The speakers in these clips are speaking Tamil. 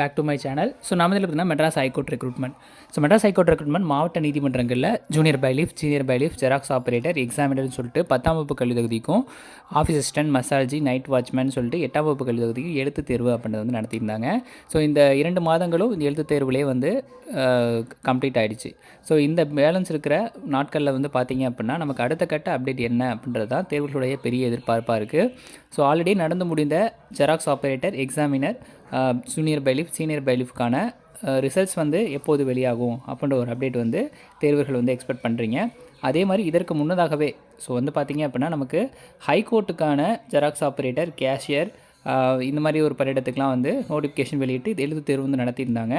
Back to my channel so நம்ம இதில் பார்த்தீங்கன்னா Madras high court recruitment so Madras high court recruitment மாவட்ட நீதிமன்றங்களில் junior bailiff senior bailiff xerox operator எக்ஸாமினர்னு சொல்லிட்டு பத்தாம் வகுப்பு கல்வி தகுதிக்கும் ஆஃபீஸ் அசிஸ்டன்ட் மசாஜி நைட் வாட்ச்மேன் சொல்லிட்டு எட்டாம் வகுப்பு கல்வி தகுதிக்கும் எழுத்து தேர்வு அப்படின்றத வந்து நடத்தியிருந்தாங்க. ஸோ இந்த இரண்டு மாதங்களும் இந்த எழுத்து தேர்வுலேயே வந்து கம்ப்ளீட் ஆகிடுச்சு ஸோ இந்த பேலன்ஸ் இருக்கிற நாட்களில் வந்து பார்த்தீங்க அப்படின்னா நமக்கு அடுத்த கட்ட அப்டேட் என்ன அப்படின்றது தான் தேர்வுகளுடைய பெரிய எதிர்பார்ப்பாக இருக்குது ஸோ ஆல்ரெடி நடந்து முடிந்த xerox operator examiner junior bailiff senior பைலிஃப்கான results வந்து எப்போது வெளியாகும் அப்படின்ற ஒரு அப்டேட் வந்து தேர்வுகள் வந்து எக்ஸ்பெக்ட் பண்ணுறீங்க அதே மாதிரி இதற்கு முன்னதாகவே ஸோ வந்து பார்த்திங்க அப்படின்னா நமக்கு ஹைகோர்ட்டுக்கான ஜெராக்ஸ் ஆப்ரேட்டர் கேஷியர் இந்த மாதிரி ஒரு பரிடத்துக்கெலாம் வந்து நோட்டிஃபிகேஷன் வெளியிட்டு இது எழுத்து தேர்வு வந்து நடத்தியிருந்தாங்க.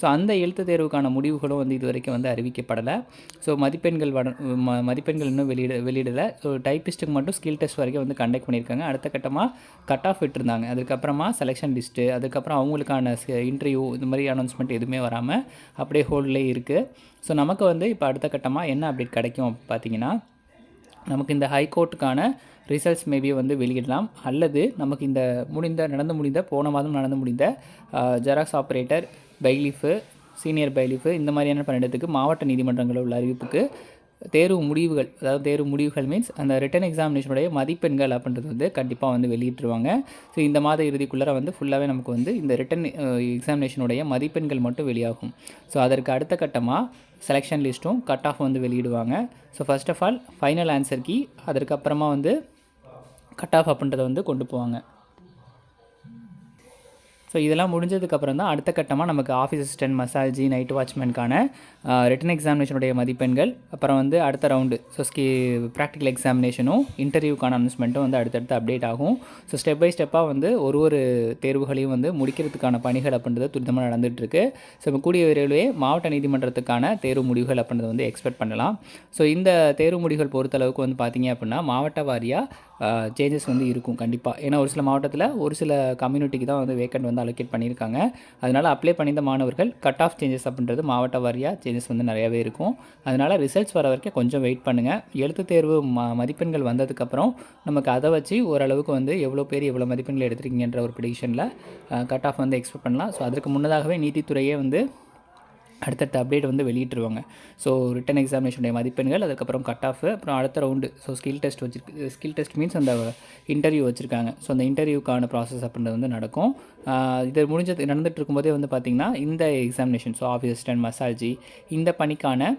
ஸோ அந்த எழுத்து தேர்வுக்கான முடிவுகளும் வந்து இது வரைக்கும் வந்து அறிவிக்கப்படலை. ஸோ மதிப்பெண்கள் வட ம மதிப்பெண்கள் இன்னும் வெளியிட வெளியிடலை. ஸோ டைப்பிஸ்ட்டுக்கு மட்டும் ஸ்கில் டெஸ்ட் வரைக்கும் வந்து கண்டக்ட் பண்ணியிருக்காங்க. அடுத்த கட்டமாக கட் ஆஃப் விட்டுருந்தாங்க. அதுக்கப்புறமா செலெக்ஷன் லிஸ்ட்டு அதுக்கப்புறம் அவங்களுக்கான இன்டர்வியூ இந்த மாதிரி அனௌன்ஸ்மெண்ட் எதுவுமே வராமல் அப்படியே ஹோல்ட்லேயே இருக்குது ஸோ நமக்கு வந்து இப்போ அடுத்த கட்டமாக என்ன அப்டேட் கிடைக்கும் பார்த்தீங்கன்னா நமக்கு இந்த ஹைகோர்ட்டுக்கான ரிசல்ட்ஸ் மேபி வந்து வெளியிடலாம். அல்லது நமக்கு இந்த முடிந்த நடந்து முடிந்த போன மாதம் நடந்து முடிந்த xerox operator bailiff senior bailiff இந்த மாதிரியான பணியிடத்துக்கு மாவட்ட நீதிமன்றங்களில் உள்ள அறிவிப்புக்கு தேர்வு முடிவுகள் அதாவது தேர்வு முடிவுகள் மீன்ஸ் அந்த ரிட்டன் எக்ஸாமினேஷனுடைய மதிப்பெண்கள் அப்படின்றது வந்து கண்டிப்பாக வந்து வெளியிட்டுருவாங்க. ஸோ இந்த மாத இறுதிக்குள்ளே வந்து ஃபுல்லாகவே நமக்கு வந்து இந்த ரிட்டன் எக்ஸாமினேஷனுடைய மதிப்பெண்கள் மட்டும் வெளியாகும். ஸோ அதற்கு அடுத்த கட்டமாக செலெக்ஷன் லிஸ்ட்டும் கட் ஆஃப் வந்து வெளியிடுவாங்க. So first of all final answer key அதற்கப்புறமா வந்து கட் ஆஃப் அப்படின்றத வந்து கொண்டு போவாங்க. ஸோ இதெல்லாம் முடிஞ்சதுக்கப்புறம் தான் அடுத்த கட்டமாக நமக்கு ஆஃபீஸ் அசிஸ்டன்ட் மசாஜி நைட் வாட்ச்மேனுக்கான ரிட்டன் எக்ஸாமினேஷனுடைய மதிப்பெண்கள் அப்புறம் வந்து அடுத்த ரவுண்டு ஸோ ஸ்கி ப்ராக்டிக்கல் எக்ஸாமினேஷனும் இன்டர்வியூக்கான அனௌன்ஸ்மெண்ட்டும் வந்து அடுத்தடுத்து அப்டேட் ஆகும். ஸோ ஸ்டெப் பை ஸ்டெப்பாக வந்து ஒரு ஒரு தேர்வுகளையும் வந்து முடிக்கிறதுக்கான பணிகள் அப்படின்றது துரிதமாக நடந்துகிட்ருக்கு ஸோ இப்போ கூடிய விரைவிலே மாவட்ட நீதிமன்றத்துக்கான தேர்வு முடிவுகள் அப்படின்றத வந்து எக்ஸ்பெக்ட் பண்ணலாம். ஸோ இந்த தேர்வு முடிவுகள் பொறுத்தளவுக்கு வந்து பார்த்தீங்க அப்படின்னா மாவட்ட வாரியாக சேஞ்சஸ் வந்து இருக்கும் கண்டிப்பாக ஏன்னா ஒரு சில மாவட்டத்தில் ஒரு சில கம்யூனிட்டிக்கு தான் வந்து வேக்கண்ட் வந்து அலோகேட் பண்ணியிருக்காங்க. அதனால் அப்ளை பண்ணியிருந்த மாணவர்கள் கட் ஆஃப் சேஞ்சஸ் அப்படின்றது மாவட்ட வாரியாக சேஞ்சஸ் வந்து நிறையாவே இருக்கும். அதனால் ரிசல்ட்ஸ் வர வரைக்கும் கொஞ்சம் வெயிட் பண்ணுங்கள் எழுத்து தேர்வு ம மதிப்பெண்கள் வந்ததுக்கப்புறம் நமக்கு அதை வச்சு ஓரளவுக்கு வந்து எவ்வளோ பேர் எவ்வளோ மதிப்பெண்கள் எடுத்துருக்கீங்கன்ற ஒரு ப்ரிடிக்ஷனில் கட் ஆஃப் வந்து எக்ஸ்பெக்ட் பண்ணலாம். ஸோ அதற்கு முன்னதாகவே நீதித்துறையே வந்து அடுத்தடுத்த அப்டேட் வந்து வெளியிட்டுருவாங்க. ஸோ ரிட்டன் எக்ஸாமினேஷனுடைய மதிப்பெண்கள் அதுக்கப்புறம் கட் ஆஃப் அப்புறம் அடுத்த ரவுண்டு ஸோ ஸ்கில் டெஸ்ட் வச்சிருக்கு ஸ்கில் டெஸ்ட் மீன்ஸ் அந்த இன்டர்வியூ வச்சுருக்காங்க. ஸோ அந்த இன்டர்வியூக்கான ப்ராசஸ் அப்படின்றது வந்து நடக்கும். இது முடிஞ்சது நடந்துட்டு இருக்கும்போதே வந்து பார்த்திங்கன்னா இந்த எக்ஸாமினேஷன் ஸோ ஆஃபீஸ் அசிஸ்டன்ட் மசாஜி இந்த பணிக்கான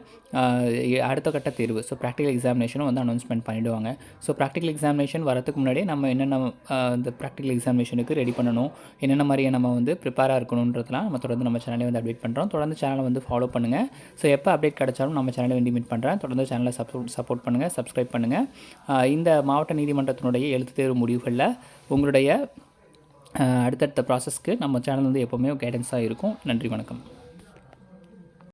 அடுத்த கட்ட தேர்வு. ஸோ ப்ராக்டிக்கல் எக்ஸாமினேஷனும் வந்து அனௌன்ஸ்மெண்ட் பண்ணிவிடுவாங்க ஸோ ப்ராக்டிக்கல் எக்ஸாமினேஷன் வரதுக்கு முன்னாடியே நம்ம என்னென்ன இந்த ப்ராக்டிக்கல் எக்ஸாமினேஷனுக்கு ரெடி பண்ணணும்? என்னென்ன மாதிரியே நம்ம வந்து ப்ரிப்பேராக இருக்கணுன்றதுலாம் நம்ம தொடர்ந்து நம்ம சேனலே வந்து அப்டேட் பண்ணுறோம் தொடர்ந்து சேனலை வந்து ஃபாலோ பண்ணுங்கள் ஸோ எப்போ அப்டேட் கிடச்சாலும் நம்ம சேனலை வேண்டி மீட் பண்ணுறேன் தொடர்ந்து சேனலை சப்போர்ட் சப்போர்ட் பண்ணுங்கள் சப்ஸ்கிரைப் பண்ணுங்கள் இந்த மாவட்ட நீதிமன்றத்தினுடைய எழுத்து தேர்வு முடிவுகளில் உங்களுடைய அடுத்தடுத்த ப்ராசஸ்க்கு நம்ம சேனல் வந்து எப்போவுமே கைடன்ஸாக இருக்கும். நன்றி வணக்கம்.